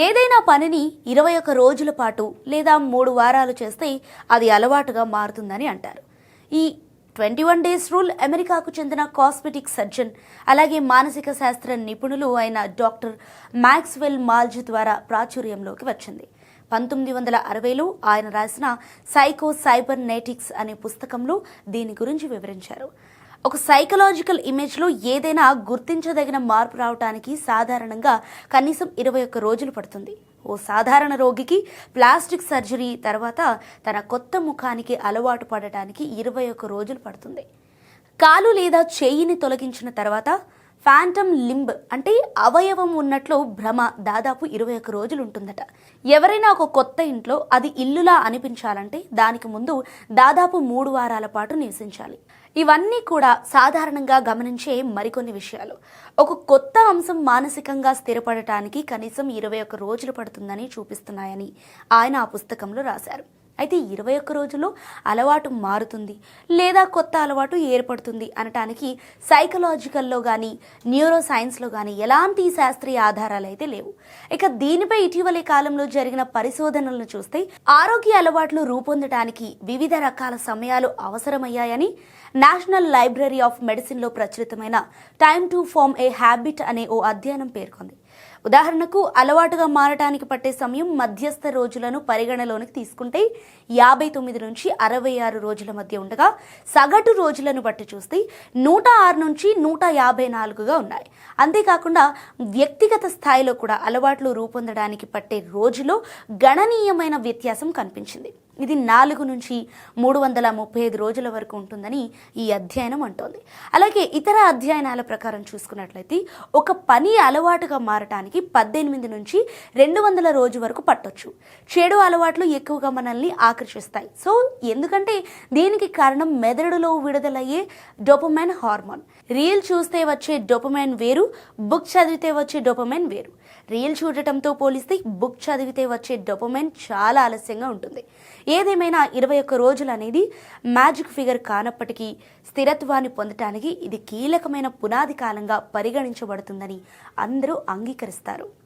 ఏదైనా పనిని ఇరవై ఒక్క రోజుల పాటు లేదా మూడు వారాలు చేస్తే అది అలవాటుగా మారుతుందని అంటారు. ఈ ట్వంటీ వన్ డేస్ రూల్ అమెరికాకు చెందిన కాస్మెటిక్ సర్జన్ అలాగే మానసిక శాస్త్ర నిపుణులు అయిన డాక్టర్ మ్యాక్స్వెల్ మాల్జ్ ద్వారా ప్రాచుర్యంలోకి వచ్చింది. పంతొమ్మిది వందల అరవైలో ఆయన రాసిన సైకో సైబర్నెటిక్స్ అనే పుస్తకంలో దీని గురించి వివరించారు. ఒక సైకలాజికల్ ఇమేజ్లో ఏదైనా గుర్తించదగిన మార్పు రావడానికి సాధారణంగా కనీసం ఇరవై ఒక్క రోజులు పడుతుంది. ఓ సాధారణ రోగికి ప్లాస్టిక్ సర్జరీ తర్వాత తన కొత్త ముఖానికి అలవాటు పడటానికి ఇరవై ఒక్క రోజులు పడుతుంది. కాలు లేదా చేయిని తొలగించిన తర్వాత ఫ్యాంటమ్ లింబ్ అంటే అవయవం ఉన్నట్లు భ్రమ దాదాపు ఇరవై ఒక్క రోజులు ఉంటుందట ఎవరైనా ఒక కొత్త ఇంట్లో అది ఇల్లులా అనిపించాలంటే దానికి ముందు దాదాపు మూడు వారాల పాటు నివసించాలి. ఇవన్నీ కూడా సాధారణంగా గమనించే మరికొన్ని విషయాలు. ఒక కొత్త అంశం మానసికంగా స్థిరపడటానికి కనీసం ఇరవై ఒక్క రోజులు పడుతుందని చూపిస్తున్నాయని ఆయన ఆ పుస్తకంలో రాశారు. అయితే ఇరవై ఒక్క రోజుల్లో అలవాటు మారుతుంది లేదా కొత్త అలవాటు ఏర్పడుతుంది అనటానికి సైకలాజికల్లో కానీ న్యూరో సైన్స్లో కానీ ఎలాంటి శాస్త్రీయ ఆధారాలు అయితే లేవు. ఇక దీనిపై ఇటీవలి కాలంలో జరిగిన పరిశోధనలను చూస్తే ఆరోగ్య అలవాట్లు రూపొందడానికి వివిధ రకాల సమయాలు అవసరమయ్యాయని నేషనల్ లైబ్రరీ ఆఫ్ మెడిసిన్లో ప్రచురితమైన time to form a habit అనే ఓ అధ్యయనం పేర్కొంది. ఉదాహరణకు అలవాటుగా మారటానికి పట్టే సమయం మధ్యస్థ రోజులను పరిగణలోనికి తీసుకుంటే యాభై తొమ్మిది నుంచి అరవై ఆరు రోజుల మధ్య ఉండగా సగటు రోజులను బట్టి చూస్తే నూట ఆరు నుంచి నూట యాభై నాలుగుగా ఉన్నాయి. అంతేకాకుండా వ్యక్తిగత స్థాయిలో కూడా అలవాట్లు రూపొందడానికి పట్టే రోజులో గణనీయమైన వ్యత్యాసం కనిపించింది. ఇది నాలుగు నుంచి మూడు వందల ముప్పై ఐదు రోజుల వరకు ఉంటుందని ఈ అధ్యయనం అంటోంది. అలాగే ఇతర అధ్యయనాల ప్రకారం చూసుకున్నట్లయితే ఒక పని అలవాటుగా మారటానికి పద్దెనిమిది నుంచి రెండు వందల రోజు వరకు పట్టొచ్చు. చెడు అలవాట్లు ఎక్కువగా మనల్ని ఆకర్షిస్తాయి. సో ఎందుకంటే దీనికి కారణం మెదడులో విడుదలయ్యే డోపమైన్ హార్మోన్. రీల్ చూస్తే వచ్చే డోపమైన్ వేరు బుక్ చదివితే వచ్చే డోపమైన్ వేరు. రీల్ చూడటంతో పోలిస్తే బుక్ చదివితే వచ్చే డొపమైన్ చాలా ఆలస్యంగా ఉంటుంది. ఏదేమైనా ఇరవై ఒక్క రోజులు అనేది మ్యాజిక్ ఫిగర్ కానప్పటికీ స్థిరత్వాన్ని పొందటానికి ఇది కీలకమైన పునాది కాలంగా పరిగణించబడుతుందని అందరూ అంగీకరిస్తారు.